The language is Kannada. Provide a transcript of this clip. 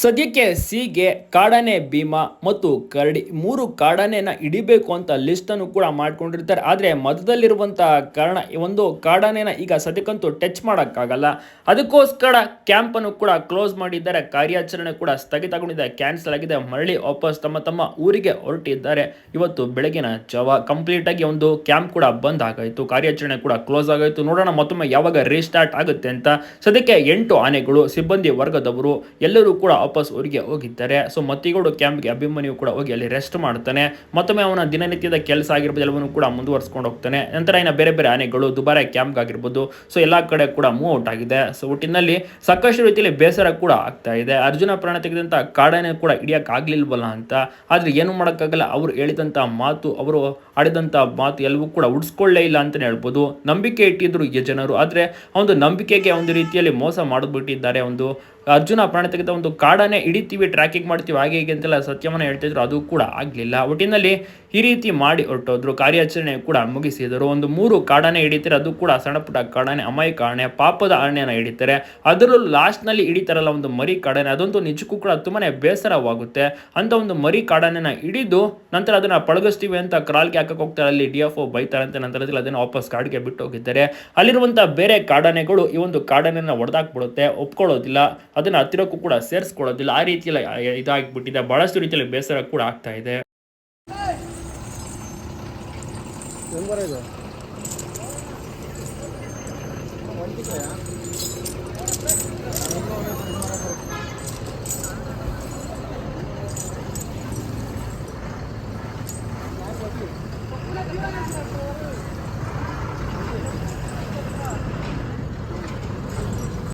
ಸದ್ಯಕ್ಕೆ ಸಿಗೆ ಕಾಡಾನೆ ಭೀಮಾ ಮತ್ತು ಕರಡಿ ಮೂರು ಕಾಡಾನೆನ ಹಿಡಿಬೇಕು ಅಂತ ಲಿಸ್ಟ್ ಅನ್ನು ಕೂಡ ಮಾಡ್ಕೊಂಡಿರ್ತಾರೆ. ಆದರೆ ಮಧ್ಯದಲ್ಲಿರುವಂತ ಕಾರಣ ಈ ಒಂದು ಕಾಡಾನೆನ ಈಗ ಸದ್ಯಕ್ಕಂತೂ ಟಚ್ ಮಾಡೋಕ್ಕಾಗಲ್ಲ. ಅದಕ್ಕೋಸ್ಕರ ಕ್ಯಾಂಪ್ ಅನ್ನು ಕೂಡ ಕ್ಲೋಸ್ ಮಾಡಿದ್ದಾರೆ. ಕಾರ್ಯಾಚರಣೆ ಕೂಡ ಸ್ಥಗಿತಗೊಂಡಿದೆ. ಕ್ಯಾನ್ಸಲ್ ಆಗಿದೆ. ಮರಳಿ ವಾಪಸ್ ತಮ್ಮ ತಮ್ಮ ಊರಿಗೆ ಹೊರಟಿದ್ದಾರೆ. ಇವತ್ತು ಬೆಳಗಿನ ಜಾವ ಕಂಪ್ಲೀಟ್ ಆಗಿ ಒಂದು ಕ್ಯಾಂಪ್ ಕೂಡ ಬಂದ್ ಆಗಾಯಿತು. ಕಾರ್ಯಾಚರಣೆ ಕೂಡ ಕ್ಲೋಸ್ ಆಗಾಯಿತು. ನೋಡೋಣ ಮತ್ತೊಮ್ಮೆ ಯಾವಾಗ ರೀಸ್ಟಾರ್ಟ್ ಆಗುತ್ತೆ ಅಂತ. ಸದ್ಯಕ್ಕೆ ಎಂಟು ಆನೆಗಳು ಸಿಬ್ಬಂದಿ ವರ್ಗದವರು ಎಲ್ಲರೂ ಕೂಡ ವಾಪಸ್ ಊರಿಗೆ ಹೋಗಿದ್ದಾರೆ. ಸೊ ಮತ್ತಿಗೋಡು ಕ್ಯಾಂಪ್ಗೆ ಅಭಿಮನ್ಯು ಕೂಡ ಹೋಗಿ ಅಲ್ಲಿ ರೆಸ್ಟ್ ಮಾಡ್ತಾನೆ. ಮತ್ತೊಮ್ಮೆ ಅವನ ದಿನನಿತ್ಯದ ಕೆಲಸ ಆಗಿರ್ಬೋದು, ಎಲ್ಲವನ್ನು ಕೂಡ ಮುಂದುವರ್ಸ್ಕೊಂಡು ಹೋಗ್ತಾನೆ. ನಂತರ ಇನ್ನು ಬೇರೆ ಬೇರೆ ಆನೆಗಳು ದುಬಾರೆ ಕ್ಯಾಂಪ್ ಆಗಿರ್ಬೋದು. ಸೊ ಎಲ್ಲ ಕಡೆ ಕೂಡ ಮೂವ್ ಔಟ್ ಆಗಿದೆ. ಸೊ ಒಟ್ಟಿನಲ್ಲಿ ಸಾಕಷ್ಟು ರೀತಿಯಲ್ಲಿ ಬೇಸರ ಕೂಡ ಆಗ್ತಾ ಇದೆ. ಅರ್ಜುನ ಪ್ರಾಣ ತೆಗೆದಂತ ಕಾಡನೆ ಕೂಡ ಹಿಡಿಯಕ್ ಆಗ್ಲಿಲ್ವಲ್ಲ ಅಂತ. ಆದ್ರೆ ಏನು ಮಾಡೋಕ್ಕಾಗಲ್ಲ, ಅವರು ಹೇಳಿದಂತ ಮಾತು, ಅವರು ಆಡಿದಂತ ಮಾತು ಎಲ್ಲವೂ ಕೂಡ ಉಡ್ಸ್ಕೊಳ್ಳೇ ಇಲ್ಲ ಅಂತಲೇ ಹೇಳ್ಬೋದು. ನಂಬಿಕೆ ಇಟ್ಟಿದ್ರು ಈ ಜನರು. ಆದ್ರೆ ಒಂದು ನಂಬಿಕೆಗೆ ಒಂದು ರೀತಿಯಲ್ಲಿ ಮೋಸ ಮಾಡಿಬಿಟ್ಟಿದ್ದಾರೆ ಒಂದು ಅರ್ಜುನ ಪ್ರಾಣ ತೆಗೆದ ಒಂದು ಕಾಡನ್ನೇ ಹಿಡಿತೀವಿ ಟ್ರ್ಯಾಕಿಂಗ್ ಮಾಡ್ತೀವಿ, ಹಾಗೆ ಹೀಗೆ ಅಂತೆಲ್ಲ ಸತ್ಯವನ್ನ ಹೇಳ್ತಿದ್ರು. ಅದು ಕೂಡ ಆಗಲಿಲ್ಲ. ಒಟ್ಟಿನಲ್ಲಿ ಈ ರೀತಿ ಮಾಡಿ ಹೊರಟೋದ್ರು. ಕಾರ್ಯಾಚರಣೆ ಕೂಡ ಮುಗಿಸಿದರು. ಒಂದು ಮೂರು ಕಾಡನ್ನೇ ಹಿಡಿತಾರೆ. ಅದು ಕೂಡ ಸಣ್ಣ ಪುಟ್ಟ ಕಾಡಾನೆ ಅಮಾಯಕ ಆಣೆ ಪಾಪದ ಆಣೆಯನ್ನು ಹಿಡಿತಾರೆ. ಅದರಲ್ಲೂ ಲಾಸ್ಟ್ನಲ್ಲಿ ಹಿಡಿತಾರಲ್ಲ ಒಂದು ಮರಿ ಕಾಡನೆ ಅದಂತೂ ನಿಜಕ್ಕೂ ಕೂಡ ತುಂಬಾ ಬೇಸರವಾಗುತ್ತೆ. ಅಂತ ಒಂದು ಮರಿ ಕಾಡನೆಯನ್ನು ಹಿಡಿದು ನಂತರ ಅದನ್ನು ಪಳಗಿಸ್ತೀವಿ ಅಂತ ಕ್ರಾಲ್ಗೆ ಹಾಕಕ್ಕೆ ಹೋಗ್ತಾರೆ. ಅಲ್ಲಿ ಡಿ ಎಫ್ ಒ ಬೈತಾರಂತೆ ನಂತರದಲ್ಲಿ ಅದನ್ನು ವಾಪಸ್ ಕಾಡಿಗೆ ಬಿಟ್ಟು ಹೋಗಿದ್ದಾರೆ ಅಲ್ಲಿರುವಂಥ ಬೇರೆ ಕಾಡಾನೆಗಳು ಈ ಒಂದು ಕಾಡನೆಯನ್ನು ಹೊಡೆದಾಕ್ಬಿಡುತ್ತೆ ಒಪ್ಕೊಳ್ಳೋದಿಲ್ಲ. ಅದನ್ನು ಹತ್ತಿರಕ್ಕೂ ಕೂಡ ಸೇರಿಸ್ಕೊಳ್ಳೋದಿಲ್ಲ ಆ ರೀತಿಯಲ್ಲಿ ಇದಾಗಿಬಿಟ್ಟಿದೆ ಬಹಳಷ್ಟು ರೀತಿಯಲ್ಲಿ ಬೇಸರ ಕೂಡ ಆಗ್ತಾ ಇದೆ